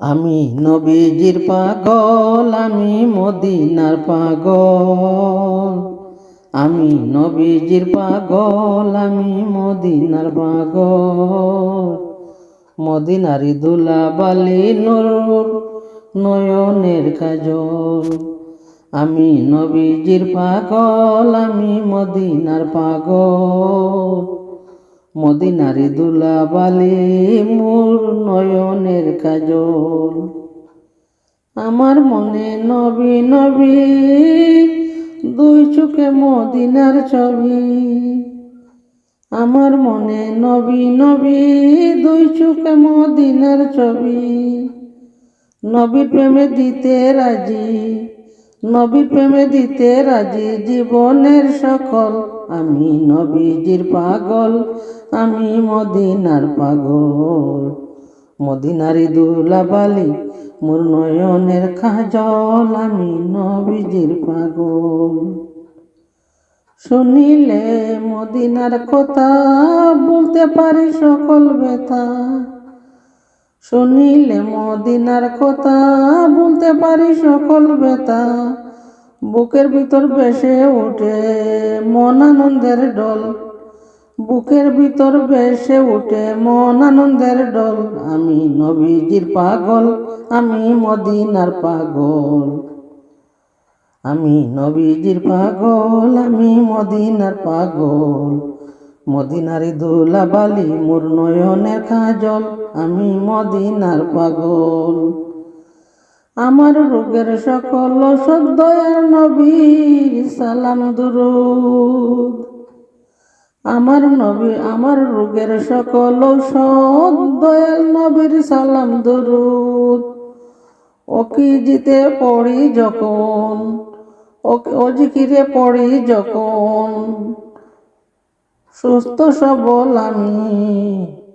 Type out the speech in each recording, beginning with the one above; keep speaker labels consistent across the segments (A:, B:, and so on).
A: আমি নবীজির পাগল, আমি মদিনার পাগল। আমি নবীজির পাগল, আমি মদিনার পাগল। মদিনারি দুলা বালি নুর, নয়নের কাজল। আমি নবীজির পাগল, আমি মদিনার পাগল। মদিনারি দুলা বালি মোর নয়নের কাজল। আমার মনে নবী নবী, দুই চোখে মদিনার ছবি। আমার মনে নবী নবী, দুই চোখে মদিনার ছবি। নবীর প্রেমে দিতে রাজি নবীর প্রেমে দিতে রাজি জীবনের সকল। আমি নবীজির পাগল, আমি মদিনার পাগল। মদিনারি দুলাবালি, মোর নয়নের কাজল, আমি নবীজির পাগল। শুনিলে মদিনার কথা, বলতে পারি সকল ব্যথা। শুনিলে মদিনার কথা বলতে পারি সকল ব্যথা। বুকের ভিতর বেসে ওঠে মন আনন্দের ডল বুকের ভিতর বেসে ওঠে মন আনন্দের ডল আমি নবীজির পাগল, আমি মদিনার পাগল। আমি নবীজির পাগল, আমি মদিনার পাগল। মদিনারি দুলা বালি মোর নয়নের কাজল, আমি মদিনার পাগল। আমার রোগের সকল ওষুধ দয়ার নবীর সালাম দুরুদ। আমার নবী, আমার রোগের সকল ঔষধ দয়াল নবীর সালাম দুরুদ। ওকি জিতে পড়ি যখন, ওকে অজিকিরে পড়ি যখন। সুস্থ সবল আমি,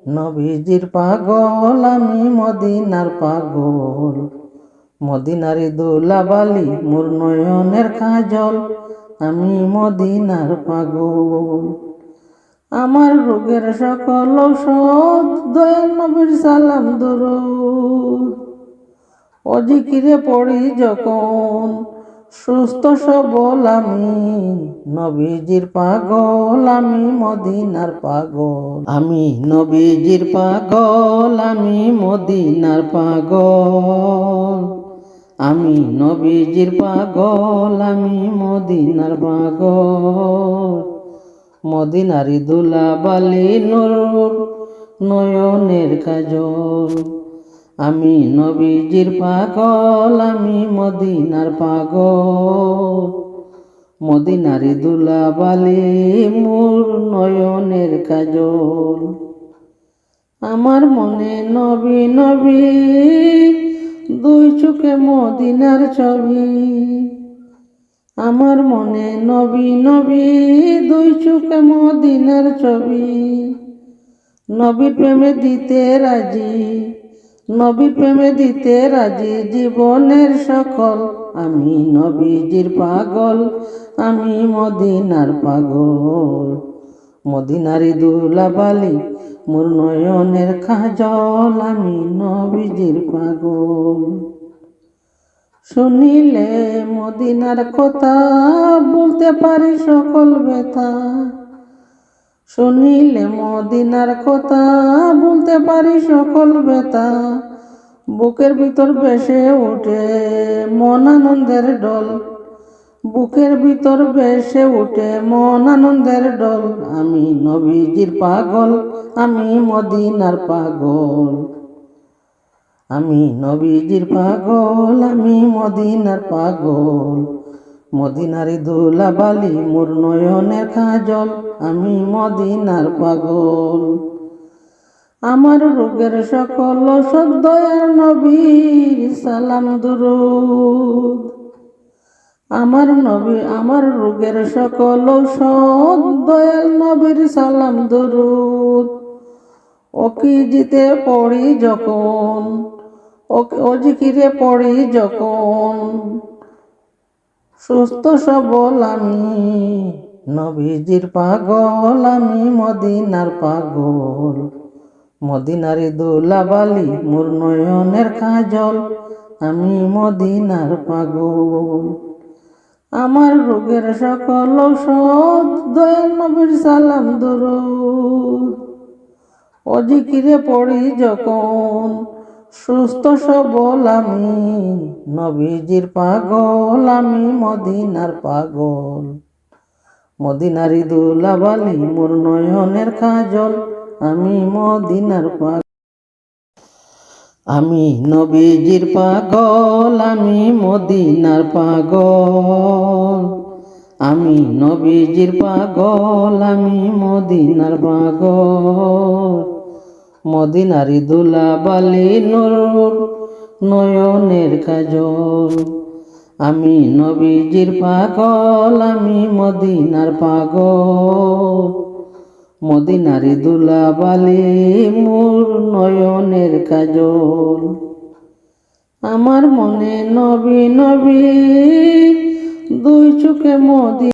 A: নবীজির পাগল আমি, মদিনার পাগল। মদিনারি দোলাবালি মোর নয়নের কাজল, আমি মদিনার পাগল। আমার রোগের সকল ঔষধ, দয়াল নবীর সালাম দরুদ। অজিকিরে পড়ি যখন সুস্থ সবল আমি, নবীজির পাগল আমি, মদিনার পাগল। আমি নবীজির পাগল আমি, মদিনার পাগল। আমি নবীজির পাগল আমি, মদিনার পাগল। মদিনারি দুলা বালি নুর, নয়নের কাজল। আমি নবীজির পাগল, আমি মদিনার পাগল। মদিনারি দুলা বালি মোর নয়নের কাজল। আমার মনে নবী নবী, দুই চোখে মদিনার ছবি। আমার মনে নবী নবী, দুই চোখে মদিনার ছবি। নবীর প্রেমে দিতে রাজি নবীর প্রেমে দিতে রাজি জীবনের সকল। আমি নবীজির পাগল, আমি মদিনার পাগল। মদিনারি দুলাবালি, মোর নয়নের কাজল, আমি নবীজির পাগল। শুনিলে মদিনার কথা, বলতে পারি সকল ব্যথা। শুনিলে মদিনার কথা বলতে পারি সকল ব্যথা। বুকের ভিতর বেসে ওঠে মন আনন্দের ডল বুকের ভিতর বেসে ওঠে মন আনন্দের ডল আমি নবীজির পাগল, আমি মদিনার পাগল। আমি নবীজির পাগল, আমি মদিনার পাগল। মদিনারি দোলা বালি মোর নয়নের কাজল, আমি মদিনার পাগল। আমার রোগের সকল ওষুধ দয়ার নবীর সালাম দুরুদ। আমার নবী, আমার রোগের সকল ঔষধ দয়াল নবীর সালাম দুরুদ। ওকি জিতে পড়ি যখন, ওকে অজিকিরে পড়ি যখন। সুস্থ সবল আমি, নবীজির পাগল আমি, মদিনার পাগল। মদিনারি দোলাবালি মোর নয়নের কাজল, আমি মদিনার পাগল। আমার রোগের সকল ঔষধ দয়াল নবীর সালাম দরুদ। অজিকিরে পড়ি যখন সুস্থ সবল আমি, নবীজির পাগল আমি, মদিনার পাগল। মদিনারি দুলাবালি মোর নয়নের কাজল আমি মদিনার পাগল। আমি নবীজির পাগল, আমি মদিনার পাগল। আমি নবীজির পাগল, আমি মদিনার পাগল। মদিনারি দুলাবালি নুর, নয়নের কাজল। আমি নবীজির পাগল, আমি মদিনার পাগল। মদিনারি দুলাবালি মোর নয়নের কাজল। আমার মনে নবী নবী, দুই চোখে মদি